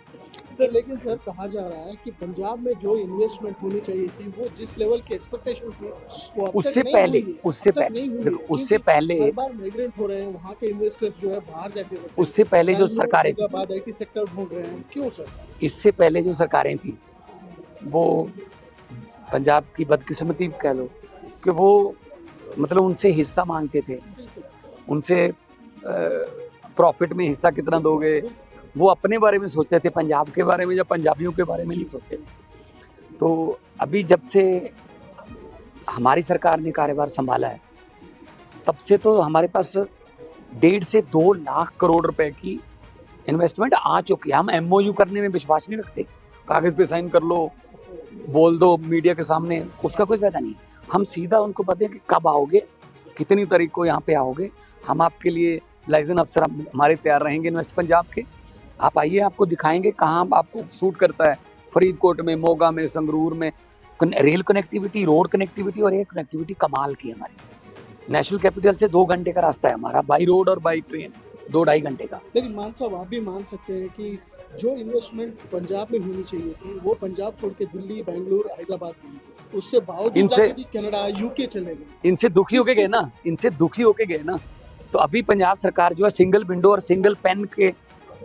सर लेकिन सर कहा जा रहा है कि पंजाब में जो इन्वेस्टमेंट होनी चाहिए थी वो जिस लेवल की एक्सपेक्टेशन थी वो उससे पहले उससे पहले उससे पहले बार माइग्रेंट हो रहे हैं वहाँ के इन्वेस्टर्स जो है बाहर जाके उससे पहले जो सरकारें थी। सेक्टर ढूंढ रहे हैं क्यों सर? इससे पहले जो सरकारें थी वो पंजाब की बदकिस्मती कह लो कि वो मतलब उनसे हिस्सा मांगते थे। उनसे प्रॉफिट में हिस्सा कितना दोगे? वो अपने बारे में सोचते थे पंजाब के बारे में या पंजाबियों के बारे में नहीं सोचते। तो अभी जब से हमारी सरकार ने कारोबार संभाला है तब से तो हमारे पास डेढ़ से दो लाख करोड़ रुपए की इन्वेस्टमेंट आ चुकी है। हम एमओयू करने में विश्वास नहीं रखते। कागज़ पे साइन कर लो बोल दो मीडिया के सामने उसका कोई फ़ायदा नहीं। हम सीधा उनको है कि कब आओगे, कितनी तारीख को यहाँ पे आओगे। हम आपके लिए लाइसेंस अफसर हम- हमारे तैयार रहेंगे इन्वेस्ट पंजाब के। आप आइए, आपको दिखाएँगे कहाँ आपको सूट करता है। फरीदकोट में, मोगा में, संगरूर में रेल कनेक्टिविटी, रोड कनेक्टिविटी और एयर कनेक्टिविटी कमाल की हमारी। नेशनल कैपिटल से दो घंटे का रास्ता है हमारा, बाई रोड और बाई ट्रेन, दो ढाई घंटे का। लेकिन मान साहब, आप भी मान सकते हैं कि जो इन्वेस्टमेंट पंजाब में होनी चाहिए थी वो पंजाब छोड़ के दिल्ली बेंगलुरु हैदराबाद उससे इनसे- कनाडा यूके चले गए। इनसे दुखी होके गए ना? इनसे दुखी होके गए ना? तो अभी पंजाब सरकार जो है सिंगल विंडो और सिंगल पेन के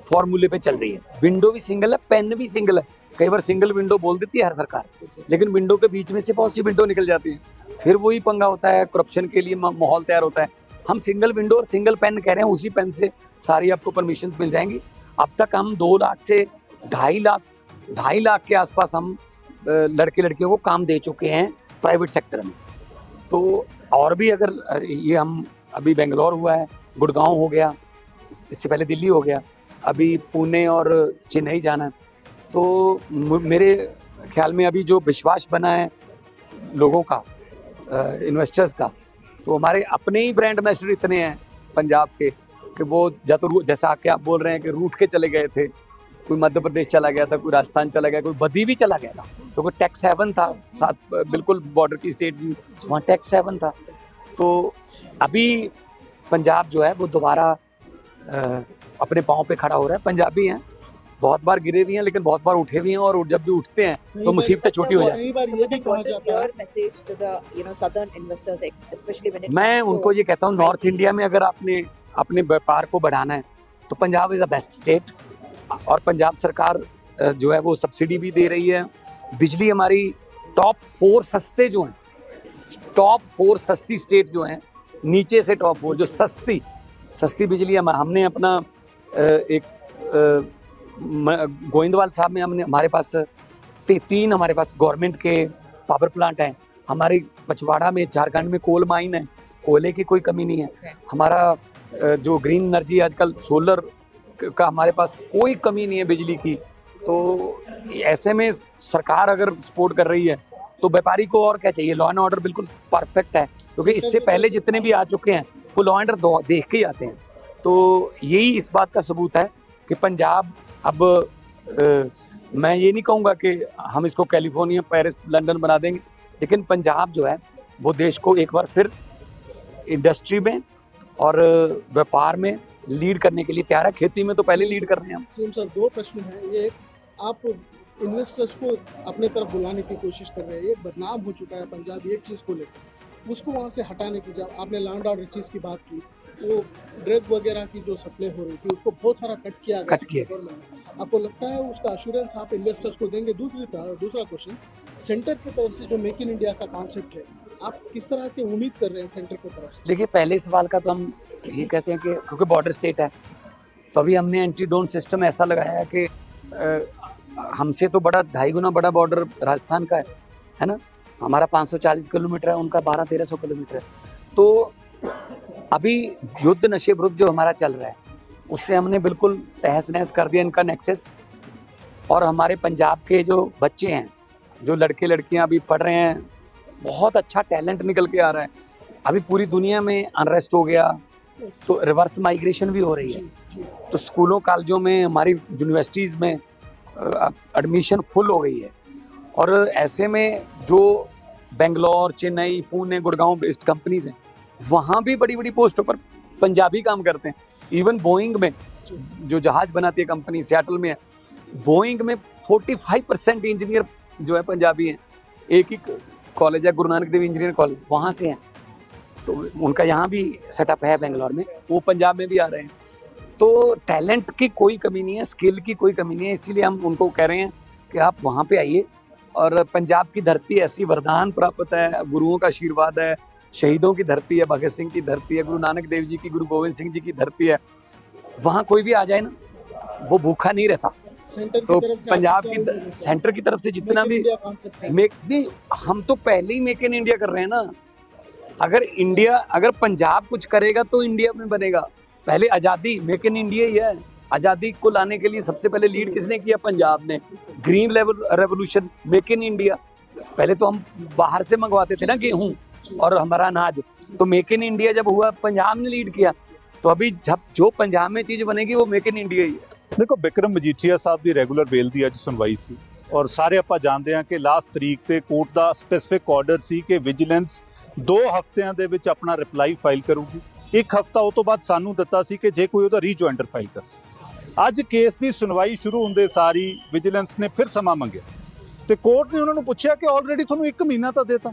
फॉर्मूले पे चल रही है। विंडो भी सिंगल है पेन भी सिंगल है। कई बार सिंगल विंडो बोल देती है हर सरकार। लेकिन विंडो के बीच में से बहुत सी विंडो निकल जाती है। फिर वही पंगा होता है करप्शन के लिए माहौल तैयार होता है। हम सिंगल विंडो और सिंगल पेन कह रहे हैं उसी पेन से सारी आपको परमिशन मिल जाएँगी। अब तक हम दो लाख से ढाई लाख ढाई लाख के आसपास हम लड़के लड़कियों को काम दे चुके हैं प्राइवेट सेक्टर में। तो और भी अगर ये हम अभी बेंगलोर हुआ है, गुड़गांव हो गया, इससे पहले दिल्ली हो गया, अभी पुणे और चेन्नई जाना है तो मेरे ख्याल में अभी जो विश्वास बना है लोगों का इन्वेस्टर्स का तो हमारे अपने ही ब्रांड एम्बेसडर इतने हैं, पंजाब के। कि वो या तो जैसा कि आप बोल रहे हैं कि रूट के चले गए थे कोई मध्य प्रदेश चला गया था कोई राजस्थान चला गया कोई बदी भी चला गया था तो कोई टैक्स हेवन था साथ बिल्कुल बॉर्डर की स्टेट जी वहाँ टैक्स हेवन था। तो अभी पंजाब जो है वो दोबारा अपने पाँव पे खड़ा हो रहा है। पंजाबी हैं बहुत बार गिरे भी हैं लेकिन बहुत बार उठे भी हैं और जब भी उठते हैं तो मुसीबतें छोटी हो जाती भी है। मैं उनको ये कहता हूँ नॉर्थ इंडिया में अगर आपने अपने व्यापार को बढ़ाना है। तो Punjab is a best state और पंजाब सरकार जो है वो सब्सिडी भी दे रही है। बिजली हमारी टॉप फोर सस्ते जो हैं टॉप फोर सस्ती स्टेट जो हैं नीचे से टॉप फोर जो सस्ती सस्ती बिजली हम हमने अपना एक गोविंदवाल साहब में हमने हमारे पास तीन हमारे पास गवर्नमेंट के पावर प्लांट हैं। हमारे पचवाड़ा में झारखंड में कोल माइन है कोयले की कोई कमी नहीं है। हमारा जो ग्रीन एनर्जी आजकल सोलर का हमारे पास कोई कमी नहीं है बिजली की तो ऐसे में सरकार अगर सपोर्ट कर रही है तो व्यापारी को और क्या चाहिए? लॉ एंड ऑर्डर बिल्कुल परफेक्ट है क्योंकि इससे पहले जितने भी आ चुके हैं वो लॉ एंड ऑर्डर देख के ही आते हैं। तो यही इस बात का सबूत है कि पंजाब अब अ, मैं ये नहीं कहूँगा कि हम इसको कैलिफ़ोर्निया पेरिस लंदन बना देंगे लेकिन पंजाब जो है वो देश को एक बार फिर इंडस्ट्री में और व्यापार में लीड करने के लिए तैयार है। खेती में तो पहले लीड कर रहे हैं हम। सर, दो प्रश्न है। ये आप इन्वेस्टर्स को अपने तरफ़ बुलाने की कोशिश कर रहे हैं। एक बदनाम हो चुका है पंजाब एक चीज़ को लेकर। उसको वहाँ से हटाने की जब आपने लैंड ऑर्डर चीज़ की बात की वो ड्रग वगैरह की जो सप्लाई हो रही थी उसको बहुत सारा कट किया कट किया। आपको लगता है उसका अश्योरेंस आप इन्वेस्टर्स को देंगे? दूसरी तरह दूसरा क्वेश्चन सेंटर की तरफ़ से जो मेक इन इंडिया का कॉन्सेप्ट है आप किस तरह की उम्मीद कर रहे हैं सेंटर की तरफ़ से? देखिए पहले सवाल का तो हम ये कहते हैं कि क्योंकि बॉर्डर स्टेट है तो अभी हमने एंटी ड्रोन सिस्टम ऐसा लगाया है कि हमसे तो बड़ा ढाई गुना बड़ा बॉर्डर राजस्थान का है है ना? हमारा 540 किलोमीटर है उनका 12 1300 किलोमीटर है। तो अभी युद्ध नशे विरुद्ध जो हमारा चल रहा है, उससे हमने बिल्कुल तहस नहस कर दिया इनका नेक्सेस। और हमारे पंजाब के जो बच्चे हैं, जो लड़के लड़कियाँ अभी पढ़ रहे हैं, बहुत अच्छा टैलेंट निकल के आ रहा है। अभी पूरी दुनिया में अनरेस्ट हो गया तो रिवर्स माइग्रेशन भी हो रही है। तो स्कूलों, कॉलेजों में, हमारी यूनिवर्सिटीज़ में एडमिशन फुल हो गई है। और ऐसे में जो बेंगलोर चेन्नई पुणे गुड़गांव बेस्ड कंपनीज़ हैं वहाँ भी बड़ी बड़ी पोस्टों पर पंजाबी काम करते हैं। इवन बोइंग में, जो जहाज़ बनाती है कंपनी सियाटल में है बोइंग में 45 परसेंट इंजीनियर जो है पंजाबी हैं। एक ही कॉलेज है, गुरु नानक देव इंजीनियर कॉलेज वहाँ से हैं। तो उनका यहाँ भी सेटअप है बेंगलोर में, वो पंजाब में भी आ रहे हैं। तो टैलेंट की कोई कमी नहीं है स्किल की कोई कमी नहीं है, इसीलिए हम उनको कह रहे हैं कि आप वहाँ पे आइए। और पंजाब की धरती ऐसी वरदान प्राप्त है, गुरुओं का आशीर्वाद है शहीदों की धरती है भगत सिंह की धरती है गुरु नानक देव जी की गुरु गोविंद सिंह जी की धरती है। वहाँ कोई भी आ जाए ना वो भूखा नहीं रहता। तो पंजाब की सेंटर की तरफ़ से जितना भी। मेक नहीं हम तो पहले ही मेक इन इंडिया कर रहे हैं ना। अगर इंडिया अगर पंजाब कुछ करेगा तो इंडिया में बनेगा। पहले आज़ादी मेक इन इंडिया ही है। आज़ादी को लाने के लिए सबसे पहले लीड किसने किया? पंजाब ने। Green revolution make in India. पहले तो हम बाहर से मंगवाते थे ना गेहूँ। और हमारा अनाज तो मेक इन इंडिया जब हुआ पंजाब ने लीड किया तो अभी जब जो पंजाब में चीज़ बनेगी वो मेक इन इंडिया ही है ਦੇਖੋ ਬਿਕਰਮ ਮਜੀਠੀਆ ਸਾਹਿਬ ਦੀ ਰੈਗੂਲਰ ਬੇਲ ਦੀ ਅੱਜ ਸੁਣਵਾਈ ਸੀ ਔਰ ਸਾਰੇ ਆਪਾਂ ਜਾਣਦੇ ਹਾਂ ਕਿ ਲਾਸਟ ਤਰੀਕ ਤੇ ਕੋਰਟ ਦਾ ਸਪੈਸੀਫਿਕ ਆਰਡਰ ਸੀ ਕਿ ਵਿਜੀਲੈਂਸ 2 ਹਫ਼ਤਿਆਂ ਦੇ ਵਿੱਚ ਆਪਣਾ ਰਿਪਲਾਈ ਫਾਈਲ ਕਰੂਗੀ ਇੱਕ ਹਫ਼ਤਾ ਉਹ ਤੋਂ ਬਾਅਦ ਸਾਨੂੰ ਦਿੱਤਾ ਸੀ ਕਿ ਜੇ ਕੋਈ ਉਹਦਾ ਰੀਜੁਆਇੰਡਰ ਫਾਈਲ ਕਰ ਅੱਜ ਕੇਸ ਦੀ ਸੁਣਵਾਈ ਸ਼ੁਰੂ ਹੁੰਦੇ ਸਾਰੀ ਵਿਜੀਲੈਂਸ ਨੇ ਫਿਰ ਸਮਾਂ ਮੰਗਿਆ ਤੇ ਕੋਰਟ ਨੇ ਉਹਨਾਂ ਨੂੰ ਪੁੱਛਿਆ ਕਿ ਆਲਰੇਡੀ ਤੁਹਾਨੂੰ 1 ਮਹੀਨਾ ਤਾਂ ਦੇਤਾ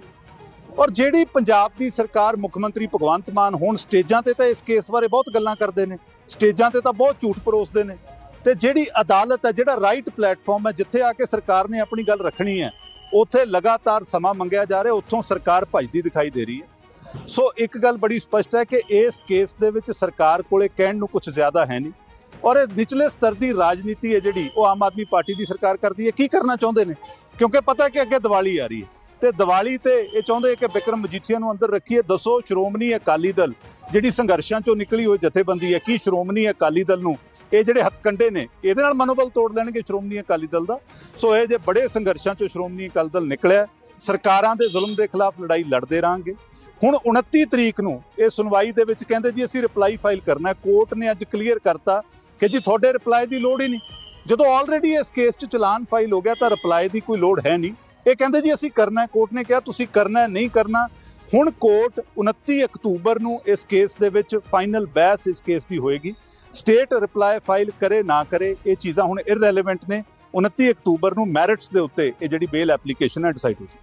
ਔਰ ਜਿਹੜੀ ਪੰਜਾਬ ਦੀ ਸਰਕਾਰ ਮੁੱਖ ਮੰਤਰੀ ਭਗਵੰਤ ਮਾਨ ਹੁਣ ਸਟੇਜਾਂ ਤੇ ਤਾਂ ਇਸ ਕੇਸ ਬਾਰੇ ਬਹੁਤ ਗੱਲਾਂ ਕਰਦੇ ਨੇ, ਸਟੇਜਾਂ ਤੇ ਤਾਂ ਬਹੁਤ ਝੂਠ ਪਰੋਸਦੇ ਨੇ ਤੇ ਜਿਹੜੀ ਅਦਾਲਤ ਹੈ, ਜਿਹੜਾ ਰਾਈਟ ਪਲੇਟਫਾਰਮ ਹੈ, ਜਿੱਥੇ ਆ ਕੇ ਸਰਕਾਰ ਨੇ ਆਪਣੀ ਗੱਲ ਰੱਖਣੀ ਹੈ, ਉੱਥੇ ਲਗਾਤਾਰ ਸਮਾਂ ਮੰਗਿਆ ਜਾ ਰਿਹਾ, ਉੱਥੋਂ ਸਰਕਾਰ ਭੱਜਦੀ ਦਿਖਾਈ ਦੇ ਰਹੀ ਹੈ। ਸੋ ਇੱਕ ਗੱਲ ਬੜੀ ਸਪਸ਼ਟ ਹੈ ਕਿ ਇਸ ਕੇਸ ਦੇ ਵਿੱਚ ਸਰਕਾਰ ਕੋਲੇ ਕਹਿਣ ਨੂੰ ਕੁਝ ਜ਼ਿਆਦਾ ਹੈ ਨਹੀਂ। ਔਰ ਇਹ ਨਿਚਲੇ ਸਤਰ ਦੀ ਰਾਜਨੀਤੀ ਹੈ ਜਿਹੜੀ, ਉਹ ਆਮ ਆਦਮੀ ਪਾਰਟੀ ਦੀ ਸਰਕਾਰ ਕਰਦੀ ਹੈ। ਕੀ ਕਰਨਾ ਚਾਹੁੰਦੇ ਨੇ? ਕਿਉਂਕਿ ਪਤਾ ਹੈ ਕਿ ਅੱਗੇ ਦੀਵਾਲੀ ਆ ਰਹੀ ਹੈ। ਤੇ ਦੀਵਾਲੀ ਤੇ ਇਹ ਚਾਹੁੰਦੇ ਕਿ ਵਿਕਰਮ ਮਜੀਠੀਆ ਨੂੰ ਅੰਦਰ ਰੱਖੀਏ। ਦੱਸੋ, ਸ਼੍ਰੋਮਣੀ ਅਕਾਲੀ ਦਲ ਜਿਹੜੀ ਸੰਘਰਸ਼ਾਂ ਚੋਂ ਨਿਕਲੀ ਹੋਈ ਜਥੇਬੰਦੀ ਹੈ, ਕੀ ਸ਼੍ਰੋਮਣੀ ਅਕਾਲੀ ਦਲ ਨੂੰ ਇਹ ਜਿਹੜੇ ਹੱਥਕੰਡੇ ਨੇ, ਇਹਦੇ ਨਾਲ ਮਨੋਬਲ ਤੋੜ ਲੈਣਗੇ ਸ਼੍ਰੋਮਣੀ ਅਕਾਲੀ ਦਲ ਦਾ? ਸੋ ਇਹ ਜੇ ਬੜੇ ਸੰਘਰਸ਼ਾਂ ਚੋਂ ਸ਼੍ਰੋਮਣੀ ਅਕਾਲੀ ਦਲ ਨਿਕਲਿਆ, ਸਰਕਾਰਾਂ ਦੇ ਜ਼ੁਲਮ ਦੇ ਖਿਲਾਫ ਲੜਾਈ ਲੜਦੇ ਰਾਂਗੇ ਹੁਣ 29 ਤਰੀਕ ਨੂੰ ਇਹ ਸੁਣਵਾਈ ਦੇ ਵਿੱਚ ਕਹਿੰਦੇ ਜੀ, ਅਸੀਂ ਰਿਪਲਾਈ ਫਾਈਲ ਕਰਨਾ ਕੋਰਟ ਨੇ ਅੱਜ ਕਲੀਅਰ ਕਰਤਾ ਕਿ ਜੀ, ਤੁਹਾਡੇ ਰਿਪਲਾਈ ਦੀ ਲੋੜ ਹੀ ਨਹੀਂ। ਜਦੋਂ ਆਲਰੇਡੀ ਇਸ ਕੇਸ 'ਚ ਚਲਾਨ ਫਾਈਲ ਹੋ ਗਿਆ ਤਾਂ ਰਿਪਲਾਈ ਦੀ ਕੋਈ ਲੋੜ ਹੈ ਨਹੀਂ। ਇਹ ਕਹਿੰਦੇ ਜੀ ਅਸੀਂ ਕਰਨਾ ਹੈ, ਕੋਰਟ ਨੇ ਕਿਹਾ, ਤੁਸੀਂ ਕਰਨਾ ਹੈ, ਨਹੀਂ ਕਰਨਾ। ਹੁਣ ਕੋਰਟ 29 ਅਕਤੂਬਰ ਨੂੰ ਇਸ ਕੇਸ ਦੇ ਵਿੱਚ ਫਾਈਨਲ ਬਹਿਸ ਇਸ ਕੇਸ ਦੀ ਹੋਏਗੀ। ਸਟੇਟ ਰਿਪਲਾਈ ਫਾਈਲ ਕਰੇ, ਨਾ ਕਰੇ, ਇਹ ਚੀਜ਼ਾਂ ਹੁਣ ਇਰਰੈਲੇਵੈਂਟ ਨੇ। 29 ਅਕਤੂਬਰ ਨੂੰ ਮੈਰਿਟਸ ਦੇ ਉੱਤੇ ਇਹ ਜਿਹੜੀ ਬੇਲ ਐਪਲੀਕੇਸ਼ਨ ਹੈ ਡਿਸਾਈਡ ਹੋਈ